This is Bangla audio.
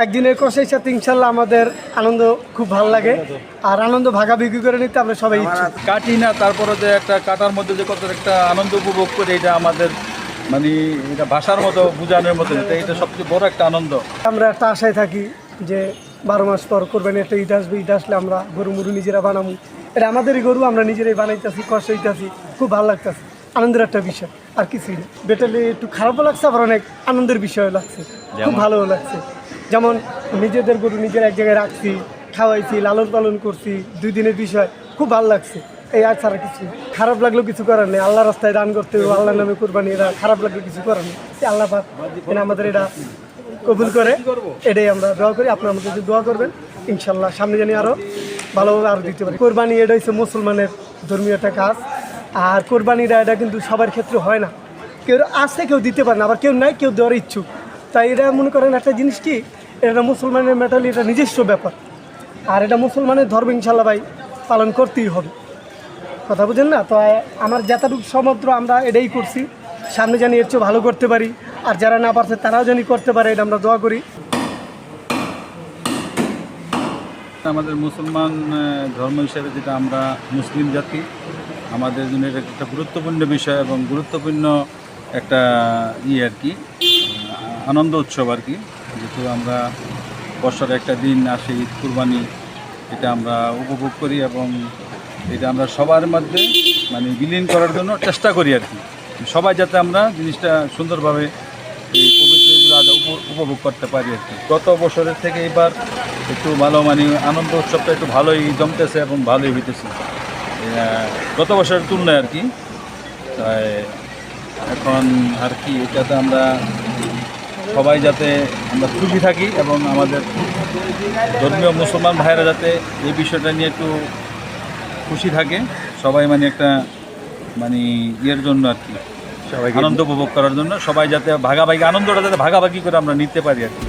একদিনের কষের সাথে ইনশাল্লাহ আমাদের আনন্দ খুব ভালো লাগে। আর আনন্দ ভাগাভাগি করে নিতে আমরা সবাই কাটি না তারপরে যে একটা কাটার মধ্যে যে কত একটা আনন্দ উপভোগ করে এটা আমাদের মানে এটা ভাষার মতো বোঝানোর মতো এটা এটা সবচেয়ে বড় একটা আনন্দ। আমরা একটা আশায় থাকি যে বারো মাস পর করবেন একটা ঈদ আসবে ঈদ আসলে আমরা গরু মুরু নিজেরা বানাবো এটা আমাদেরই গরু আমরা নিজেরাই বানাইতেছি কষ্ট হইতেছি খুব ভালো লাগতেছে। আনন্দের একটা বিষয়। আর কিছুই না বেটালে একটু খারাপও লাগছে আবার অনেক আনন্দের বিষয় লাগছে। খুব ভালোও লাগছে। যেমন নিজেদের গরু নিজের এক জায়গায় রাখছি খাওয়াইছি লালন পালন করছি দুই দিনের বিষয় খুব ভালো লাগছে। এই আর ছাড়া কিছু খারাপ লাগলেও কিছু করার নেই। আল্লাহ রাস্তায় দান করতে হবে আল্লাহ নামে কোরবানি এরা খারাপ লাগলে কিছু করার নেই। আল্লাহ পাক আমাদের এটা কবুল করে এটাই আমরা দোয়া করি। আপনার আমাদের যদি দোয়া করবেন। ইনশাল্লাহ সামনে জানি আরও ভালোভাবে আরও দিতে পারি। কোরবানি এটা হচ্ছে মুসলমানের ধর্মীয় একটা কাজ। আর কোরবানিটা এটা কিন্তু সবার ক্ষেত্রে হয় না। কেউ আছে, কেউ দিতে পারে না, আবার কেউ নাই, কেউ দেওয়ার ইচ্ছুক। তাই এটা মনে করেন একটা জিনিস কি, এটা মুসলমানের মেটালি এটা নিজস্ব ব্যাপার। আর এটা মুসলমানের ধর্ম ইনশাল্লাহ ভাই, পালন করতেই হবে। কথা বুঝেন না? তো আমার যতটুকু সমুদ্র আমরা এটাই করছি, সামনে জানি এর চেয়ে ভালো করতে পারি। আর যারা না পারছে, তারাও জানি করতে পারে, এটা আমরা দোয়া করি। আমাদের মুসলমান ধর্ম হিসেবে যেটা আমরা মুসলিম জাতি আমাদের জন্য এটা একটা গুরুত্বপূর্ণ বিষয় এবং গুরুত্বপূর্ণ একটা ইয়ে আর কি আনন্দ উৎসব আর কি। যেহেতু আমরা বছরে একটা দিন আসে ঈদ, কুরবানি, এটা আমরা উপভোগ করি এবং এটা আমরা সবার মধ্যে মানে বিলীন করার জন্য চেষ্টা করি আর কি। সবাই যাতে আমরা জিনিসটা সুন্দরভাবে এই পবিত্র উপভোগ করতে পারি আর কি। গত বছরের থেকে এবার একটু ভালো মানে আনন্দ উৎসবটা একটু ভালোই জমতেছে এবং ভালোই হইতেছে। গত বছরের তুলনায় আর কি। তাই এখন আর কি এটাতে আমরা সবাই যাতে আমরা খুশি থাকি এবং আমাদের ধর্মীয় মুসলমান ভাইয়েরা যাতে এই বিষয়টা নিয়ে একটু খুশি থাকে সবাই মানে একটা মানে ইয়ের জন্য আর কি আনন্দ উপভোগ করার জন্য সবাই যাতে ভাগাভাগি আনন্দটা যাতে ভাগাভাগি করে আমরা নিতে পারি আর কি।